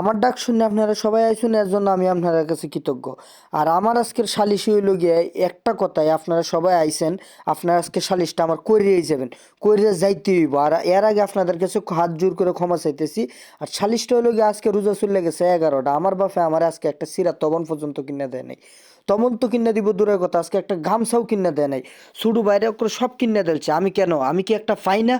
আমার ডাক শুনে আপনারা সবাই আইসুন, এর জন্য আমি আপনাদের কাছে কৃতজ্ঞ। আর আমার আজকের সালিশি হইল গিয়ে একটা কথাই আপনারা সবাই আইসেন, আপনারা আজকে সালিশটা আমার করিয়েই যাবেন, করিয়ে যাইতে হইব। আর এর আগে আপনাদের কাছে হাত জোর করে ক্ষমা চাইতেছি। আর সালিশটা হইল গিয়ে আজকে রোজা চলে গেছে এগারোটা। আমার বাপে আমার আজকে একটা সিরা তবন পর্যন্ত কিনে দেয় নাই। তমন তো কিনে দিব, দূরের কথা, আজকে একটা গামছাও কিনে দেয় নাই। শুধু বাইরে করে সব কিনে দিয়েছে আমি কেন? আমি কি একটা পাই না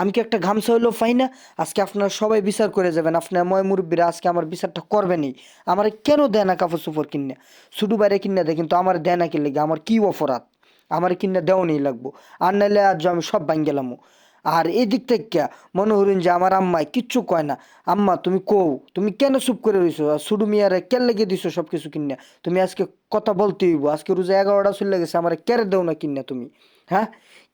আমি কি একটা গামছা হইলেও পাই না? আজকে আপনারা সবাই বিচার করে যাবেন। আপনার ময় মুরব্বীরা আজকে আমার বিচারটা করবেনই। আমার কেন দেয় না কাপড় চোপড় কিনে শুধু বাইরে কিনে দেয়, কিন্তু আমার দেয় না কিনলে আমার কি অপরাধ? আমার কিনে দেওয়া নেই লাগবো। আর নাইলে আজ আমি সব ভাঙ গেলামও আর এই দিক থেকে মনে হরিন যে আমার আম্মায় কিচ্ছু কয় না। আম্মা, তুমি কৌ তুমি কেন চুপ করে রইছো? আর সুডু মিয়ারে কেন লেগে দিছো সব কিছু কিনে তুমি আজকে কথা বলতে হইব। আজকে রোজা এগারোটা চলে গেছে, আমার কেড়ে দেও না কিনে তুমি? হ্যাঁ?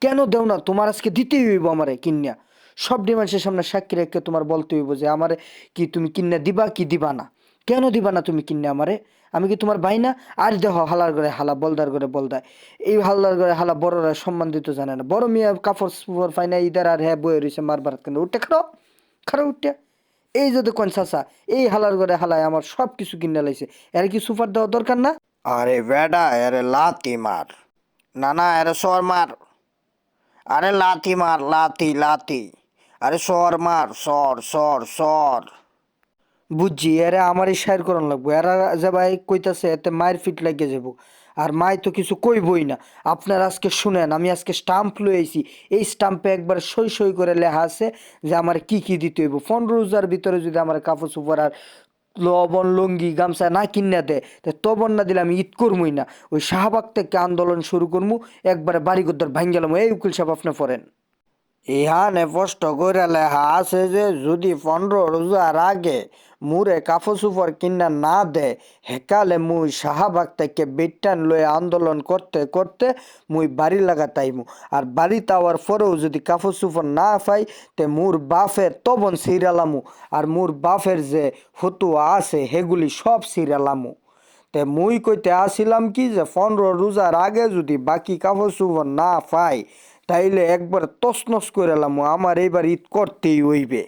কেন দেও না? তোমার আজকে দিতেই হইব আমারে কিনিয়া। সব ডিমান্ডের সামনে সাক্ষী রেখে তোমার বলতে হইব যে, আমারে কি তুমি কিনে দিবা কি দিবা না? কেন দিবা না তুমি কিনে আমারে? আমি কি তোমার ভাই না? আর দেহ হালার করে হালা, বলদার করে বলদায়। এই হালদার করে হালা বড়রা সম্মান দিতে জানে না। বড় মেয়ে কাপড় সুপড় ফাই না ইদার আর হ্যাঁ বয়ে রয়েছে মারবার কেন। উঠে খারো খারো উঠে। এই যদি কোন চাচা, এই হালার করে হালায় আমার সব কিছু কিনে লাইছে। এর কি সুপার দেওয়া দরকার না? আরে বেডা আরে লাতি মার। না না আরে সর মার। আরে লাতি মার লাতি লাতি আরে সর মার সর সর সর বুঝছি এরা আমার এই সাইর করান লাগবো। এরা যে ভাই কইতাছে, এতে মায়ের ফিট লাগিয়ে যাব। আর মাই তো কিছু কইবই না। আপনার আজকে শুনেন, আমি আজকে স্টাম্প লই আইছি। এই স্টাম্পে একবার সই সই করে লেখা আছে যে আমার কি কি দিতে হইব। পনেরো রোজার ভিতরে যদি আমার কাপড় চোপড় আর লবণ, লুঙ্গি, গামছা না কিনা দেয় তবন না দিলে আমি ঈদ করমুই না। ওই শাহবাগ থেকে আন্দোলন শুরু করমু, একবারে বাড়ি ভাঙ্গেলাম গেলাম এই উকিল সাহেব আপনি পড়েন। ইহানে স্পষ্ট করে লেখা আছে যে, যদি পনেরো রোজার আগে মুরে কাপড় কিনা না দে, হেকালে মুই শাহবাগ থেকে বিটান লয়ে আন্দোলন করতে করতে মুই বাড়ি লাগাতাইমু। আর বাড়ি তাওয়ার পরেও যদি কাপড় না পাই, তে মুর বাফের তবন সিরালামু। আর মুর বাফের যে ফতুয়া আছে, হেগুলি সব সিরালামু। তে মুই কইতে আসিলাম কি যে পনেরো রোজার আগে যদি বাকি কাপড় চুপড় না পাই, তাইলে একবার তসনস করে এলাম আমার এইবার ঈদ করতেই হইবে।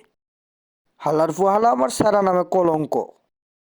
হালার ফুহালা, আমার সারা নামে কলঙ্ক।